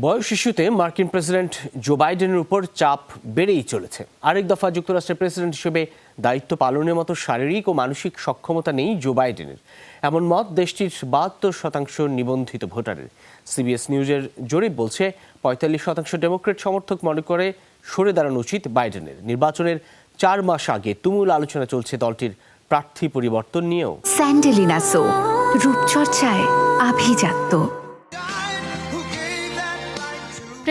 বয়স ইস্যুতে মার্কিন প্রেসিডেন্ট জো বাইডেনের উপর চাপ বেড়েই চলেছে। আরেক দফা যুক্তরাষ্ট্রের প্রেসিডেন্ট হিসেবে দায়িত্ব পালনের মতো শারীরিক ও মানসিক সক্ষমতা নেই জো বাইডেনের। এমন মত দেশটির বাহাত্তর শতাংশ নিবন্ধিত ভোটারের। সিবিএস নিউজের জরিপ বলছে, পঁয়তাল্লিশ শতাংশ ডেমোক্রেট সমর্থক মনে করে সরে দাঁড়ানো উচিত বাইডেনের। নির্বাচনের চার মাস আগে তুমুল আলোচনা চলছে দলটির প্রার্থী পরিবর্তন নিয়েও। স্যান্ডেলিনা সো, রূপচর্চায় আভিজাত্য।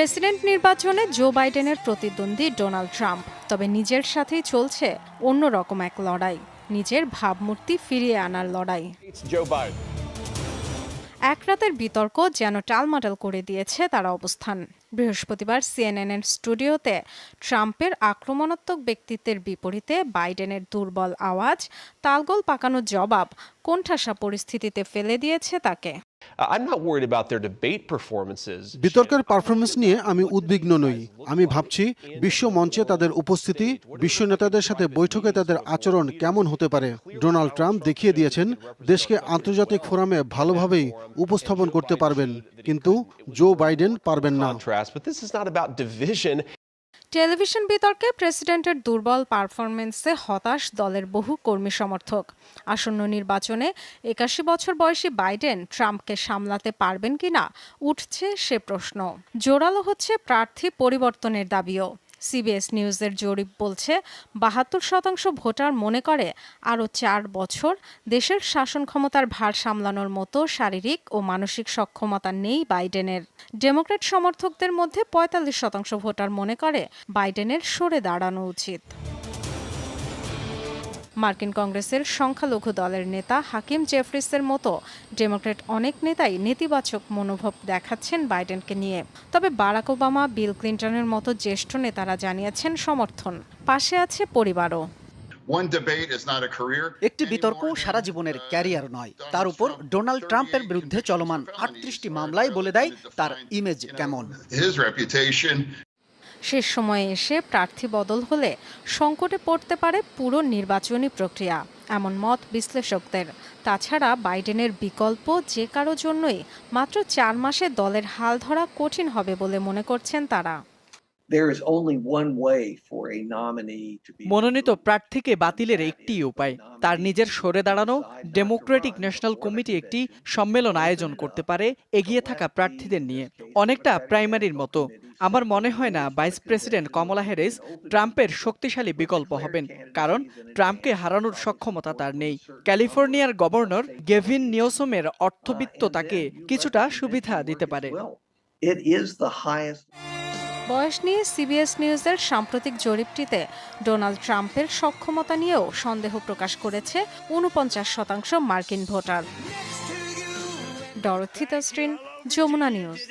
প্রেসিডেন্ট নির্বাচনে জো বাইডেনের প্রতিদ্বন্দ্বী ডোনাল্ড ট্রাম্প। তবে নিজের সাথেই চলছে অন্যরকম এক লড়াই। নিজের ভাবমূর্তি ফিরিয়ে আনার লড়াই। এক রাতের বিতর্ক যেন টালমাটাল করে দিয়েছে তার অবস্থান। বৃহস্পতিবার সিএনএনের স্টুডিওতে ট্রাম্পের আক্রমণাত্মক ব্যক্তিত্বের বিপরীতে বাইডেনের দুর্বল আওয়াজ তালগোল পাকানো জবাব কোণঠাসা পরিস্থিতিতে ফেলে দিয়েছে তাকে। I'm not worried about their debate performances. বিতর্কের পারফরমেন্স নিয়ে আমি উদ্বিগ্ন নই। আমি ভাবছি বিশ্ব মঞ্চে তাদের উপস্থিতি বিশ্ব নেতাদের সাথে বৈঠকে তাদের আচরণ কেমন হতে পারে? ডোনাল্ড ট্রাম্প দেখিয়ে দিয়েছেন দেশকে আন্তর্জাতিক ফোরামে ভালোভাবেই উপস্থাপন করতে পারবেন। কিন্তু জো বাইডেন পারবেন না। টেলিভিশন বিতর্কে প্রেসিডেন্টের দুর্বল পারফরমেন্সে হতাশ দলের বহু কর্মী সমর্থক। আসন্ন নির্বাচনে একাশি বছর বয়সী বাইডেন ট্রাম্পকে সামলাতে পারবেন কিনা, উঠছে সে প্রশ্ন। জোরালো হচ্ছে প্রার্থী পরিবর্তনের দাবিও। সিবিএস নিউজের জরিপ বলছে, বাহাত্তর শতাংশ ভোটার মনে করে আরও চার বছর দেশের শাসন ক্ষমতার ভার সামলানোর মতো শারীরিক ও মানসিক সক্ষমতা নেই বাইডেনের। ডেমোক্রেট সমর্থকদের মধ্যে পঁয়তাল্লিশ শতাংশ ভোটার মনে করে বাইডেনের সরে দাঁড়ানো উচিত। মার্কিন কংগ্রেসের সংখ্যালঘু দলের নেতা হাকিম জেফরিসের মতো ডেমোক্রেট অনেক নেতাই নেতিবাচক মনোভাব দেখাচ্ছেন বাইডেনকে নিয়ে। তবে বারাক ওবামা বিল ক্লিন্টনের মতো জ্যেষ্ঠ নেতারা জানিয়েছেন সমর্থন। পাশে আছে পরিবারও. একটি বিতর্ক সারা জীবনের ক্যারিয়ার নয়। তার উপর ডোনাল্ড ট্রাম্পের বিরুদ্ধে চলমান আটত্রিশটি মামলায় বলে দেয় তার ইমেজ কেমন? শেষ সময়ে এসে প্রার্থী বদল হলে সংকটে পড়তে পারে পুরো নির্বাচনী প্রক্রিয়া, এমন মত বিশ্লেষকদের। তাছাড়া বাইডেনের বিকল্প যে কারও জন্যই মাত্র চার মাসে দলের হাল ধরা কঠিন হবে বলে মনে করছেন তারা। There is only one way for a nominee to be মনোনীত প্রার্থীকে বাতিলের একটি উপায়। তার নিজের সরে দাঁড়ানো ডেমোক্রেটিক ন্যাশনাল কমিটি একটি সম্মেলন আয়োজন করতে পারে এগিয়ে থাকা প্রার্থীদের নিয়ে। অনেকটা প্রাইমারির মতো। আমার মনে হয় না ভাইস প্রেসিডেন্ট কমলা হ্যারিস ট্রাম্পের শক্তিশালী বিকল্প হবেন কারণ ট্রাম্পকে হারানোর সক্ষমতা তার নেই। ক্যালিফোর্নিয়ার গভর্নর গেভিন নিওসমের অর্থবিত্ত তাকে কিছুটা সুবিধা দিতে পারে. It is the highest বয়স নিয়ে সিবিএস নিউজের সাম্প্রতিক জরিপটিতে ডোনাল্ড ট্রাম্পের সক্ষমতা নিয়েও সন্দেহ প্রকাশ করেছে উনপঞ্চাশ শতাংশ মার্কিন ভোটার। ডরথিতা স্ট্রিন যমুনা নিউজ।